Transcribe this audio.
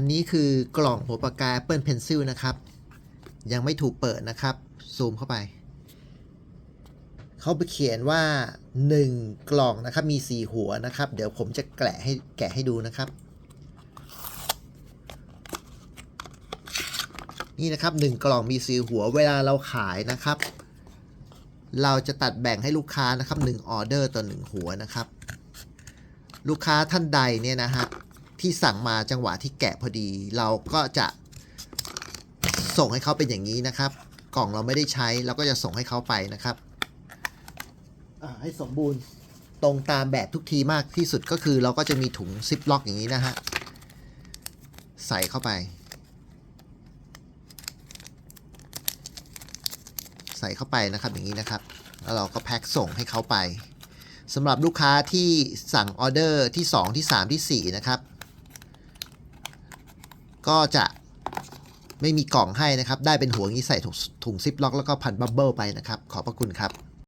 อันนี้คือกล่องหัวปากกา Apple Pencil นะครับ ยังไม่ถูกเปิดนะครับ ซูมเข้าไป เขาไปเขียนว่า 1 กล่องนะครับ มี 4 หัวนะครับ เดี๋ยวผมจะแกะให้แกะให้ดูนะครับ นี่นะครับ 1 กล่องมี 4 หัว เวลาเราขายนะครับ เราจะตัดแบ่งให้ลูกค้านะครับ1ออเดอร์ต่อ 1 หัวนะครับ ลูกค้าท่านใดเนี่ยนะฮะ ที่สั่งมาจังหวะที่แกะพอดี เราก็จะส่งให้เขาเป็นอย่างนี้นะครับ กล่องเราไม่ได้ใช้เราก็จะส่งให้เขาไปนะครับอ่าให้สมบูรณ์ตรงตามแบบทุกทีมากที่สุดก็คือเราก็จะมีถุงซิปล็อกอย่างนี้นะฮะใส่เข้าไป ใส่เข้าไปนะครับอย่างนี้นะครับ แล้วเราก็แพ็คส่งให้เขาไปสำหรับลูกค้าที่สั่งออเดอร์ที่ 2 ที่ 3 ที่ 4 นะครับ ก็จะไม่มีกล่องให้นะครับ ได้เป็นหัวงนี้ใส่ถุงถุงซิปล็อกแล้วก็พันบับเบิลไปนะครับ ขอบพระคุณครับ